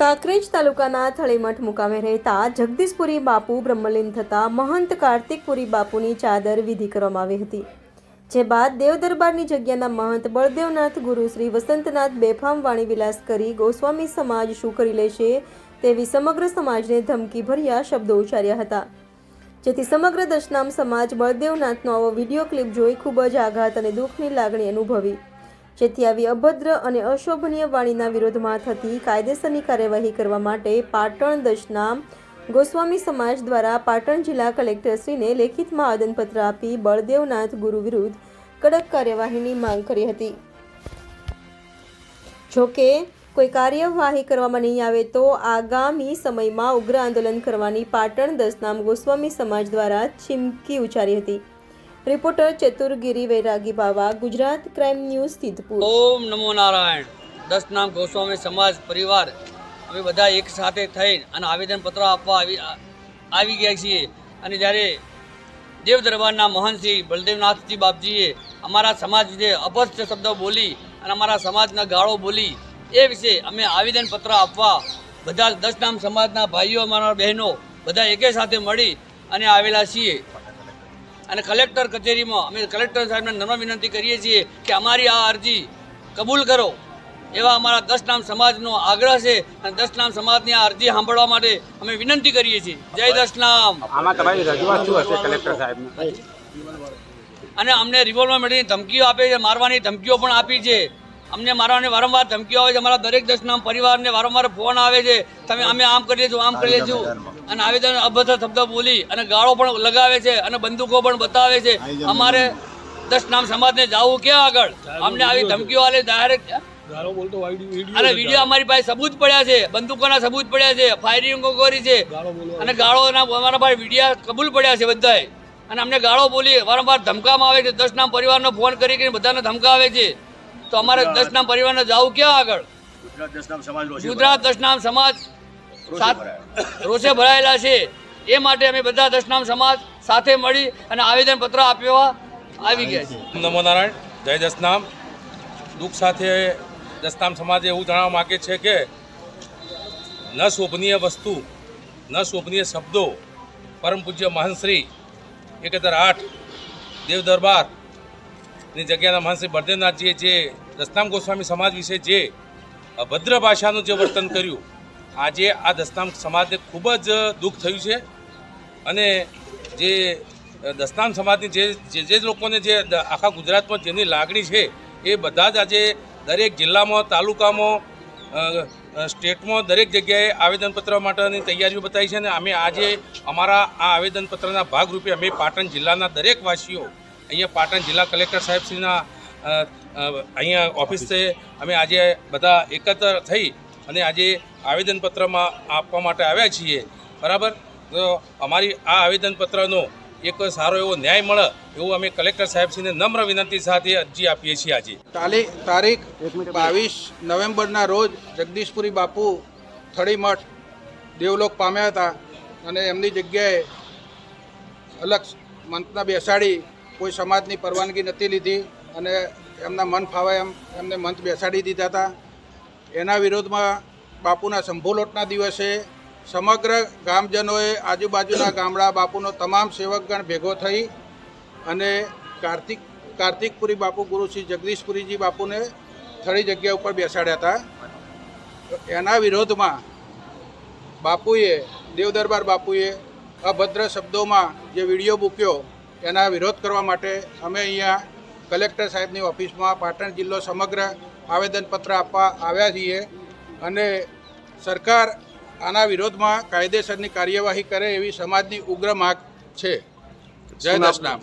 કાંકરેજ તાલુકાના થળીમઠ મુકામે રહેતા જગદીશપુરી બાપુ બ્રહ્મલીન થતા મહંત કાર્તિકપુરી બાપુની ચાદર વિધિ કરવામાં આવી હતી. જે બાદ દેવદરબારની જગ્યાના મહંત બળદેવનાથ ગુરુ શ્રી વસંતનાથ બેફામ વાણી વિલાસ કરી ગોસ્વામી સમાજ શું કરી લેશે તેવી સમગ્ર સમાજને ધમકી ભર્યા શબ્દો ઉચ્ચાર્યા હતા. જેથી સમગ્ર દશનામ સમાજ બળદેવનાથનો આવો વીડિયો ક્લિપ જોઈ ખૂબ જ આઘાત અને દુઃખની લાગણી અનુભવી. જેથી આવી અભદ્ર અને અશોભનીય વાણીના વિરોધમાં થતી કાયદેસરની કાર્યવાહી કરવા માટે પાટણ દશનામ ગોસ્વામી સમાજ દ્વારા પાટણ જિલ્લા કલેક્ટરશ્રીને લેખિતમાં આવેદનપત્ર આપી બળદેવનાથ ગુરુ વિરુદ્ધ કડક કાર્યવાહીની માંગ કરી હતી. જોકે કોઈ કાર્યવાહી કરવામાં નહીં આવે તો આગામી સમયમાં ઉગ્ર આંદોલન કરવાની પાટણ દસનામ ગોસ્વામી સમાજ દ્વારા ચીમકી ઉચ્ચારી હતી. Reporter Chaturgiri Vairagi Bava, Gujarat crime news Siddhpur ઓમ નમો નારાયણ. દસ નામ ગોસ્વામી સમાજ પરિવાર અમે બધા એક સાથે થઈ અને આવેદનપત્ર આપવા આવી આવી ગયા છીએ. અને જ્યારે દેવ દરબારના મહંત બળદેવનાથજી બાપજીએ અમારા સમાજ વિશે અપસ્થ શબ્દો બોલી અને અમારા સમાજના ગાળો બોલી, એ વિશે અમે આવેદનપત્ર આપવા બધા દસ નામ સમાજના ભાઈઓ, અમારા બહેનો બધા એકે સાથે મળી અને આવેલા છીએ. અને કલેક્ટર કચેરીમાં અમે કલેક્ટર સાહેબને નમ્ર વિનંતી કરીએ છીએ કે અમારી આ અરજી કબૂલ કરો. એવા અમારા દસ નામ સમાજનો આગ્રહ છે અને દસ નામ સમાજની આ અરજી સાંભળવા માટે અમે વિનંતી કરીએ છીએ. જય દસ નામ આમાં તમારી રજૂઆત શું હશે કલેક્ટર સાહેબને? અને અમને રિવોલ્વર મેળવીને ધમકીઓ આપે છે મારવાની ધમકીઓ પણ આપી છે. અમને મારાને વારંવાર ધમકીઓ આવે છે અમારા દરેક દસ પરિવારને વારંવાર ફોન આવે છે તમે અમે આમ કરીએ છીએ આમ કરીએ છીએ અને આવેદન અભદ્ર શબ્દ બોલી અને ગાળો પણ લગાવે છે અને બંદૂકો પણ બતાવે છે. અમારે દસ નામ સમાજને જાવું ક્યાં આગળ? અમને આવી ધમકીઓ આવે ડાયરેક્ટ અને વીડિયો અમારી પાસે સબૂત પડ્યા છે બંદૂકોના સબૂત પડ્યા છે ફાયરિંગો કરી છે. અને ગાળોના અમારા પાસે વિડીયા કબૂલ પડ્યા છે બધાએ અને અમને ગાળો બોલી વારંવાર ધમકામાં આવે છે દસ નામ પરિવારનો ફોન કરી કરીને બધાને ધમકાવે છે. તો અમારે દસ નામ પરિવારને જવું ક્યાં આગળ. ગુજરાત દસનામ સમાજ રોષે ભરાયેલા. છે. એ માટે અમે બધા દશનામ સમાજ સાથે મળી અને આવેદનપત્ર આપવા આવી ગયા છે. નમો નારાયણ. જય દસનામ. દુઃખ સાથે દસનામ સમાજ એવું જણાવવા માગે છે કે ન શોભનીય વસ્તુ ન શોભનીય શબ્દો પરમ પૂજ્ય મહંશ્રી એક હજાર આઠ દેવ દરબારની જગ્યાના મહંશ્રી બળદેવનાથજીએ જે દસ્તામ ગોસ્વામી સમાજ વિશે જે અભદ્ર ભાષાનું જે વર્તન કર્યું, આજે આ દસ્તામ સમાજને ખૂબ જ દુઃખ થયું છે. અને જે દસનામ સમાજની જે જે જે લોકોને જે આખા ગુજરાતમાં જેની લાગણી છે, એ બધા જ આજે દરેક જિલ્લામાં, તાલુકામાં સ્ટેટમાં દરેક જગ્યાએ આવેદનપત્ર માટેની તૈયારીઓ બતાવી છે. અને અમે આજે અમારા આ આવેદનપત્રના ભાગરૂપે અમે પાટણ જિલ્લાના દરેક વાસીઓ અહીંયા પાટણ જિલ્લા કલેક્ટર સાહેબશ્રીના અહીંયા ઓફિસ છે. અમે આજે બધા એકત્ર થઈ અને આજે આવેદનપત્રમાં આપવા માટે આવ્યા છીએ. બરાબર? તો અમારી આ આવેદનપત્રનો એક સારો એવો ન્યાય મળે એવું અમે કલેક્ટર સાહેબશ્રીને નમ્ર વિનંતી સાથે અરજી આપીએ છીએ આજે. તાલી તારીખ બાવીસ નવેમ્બરના રોજ જગદીશપુરી બાપુ થળીમઠ દેવલોક પામ્યા હતા અને એમની જગ્યાએ અલગ મંતના બેસાડી કોઈ સમાજની પરવાનગી નથી લીધી અને એમના મન ફાવે એમ એમને મંત બેસાડી દીધા હતા. એના વિરોધમાં બાપુના સંભોલોટના દિવસે સમગ્ર ગામજનોએ આજુબાજુના ગામડા બાપુનો તમામ સેવકગણ ભેગો થઈ અને કાર્તિક કાર્તિકપુરી બાપુ ગુરુશ્રી જગદીશપુરીજી બાપુને થળી જગ્યા ઉપર બેસાડ્યા હતા. એના વિરોધમાં બાપુએ, દેવદરબાર બાપુએ અભદ્ર શબ્દોમાં જે વીડિયો મૂક્યો એના વિરોધ કરવા માટે અમે અહીંયા કલેક્ટર સાહેબની ઓફિસમાં પાટણ જિલ્લો સમગ્ર આવેદનપત્ર આપવા આવ્યા છીએ અને સરકાર આના વિરોધમાં કાયદેસરની કાર્યવાહી કરે એવી સમાજની ઉગ્ર માગ છે. જય દશનામ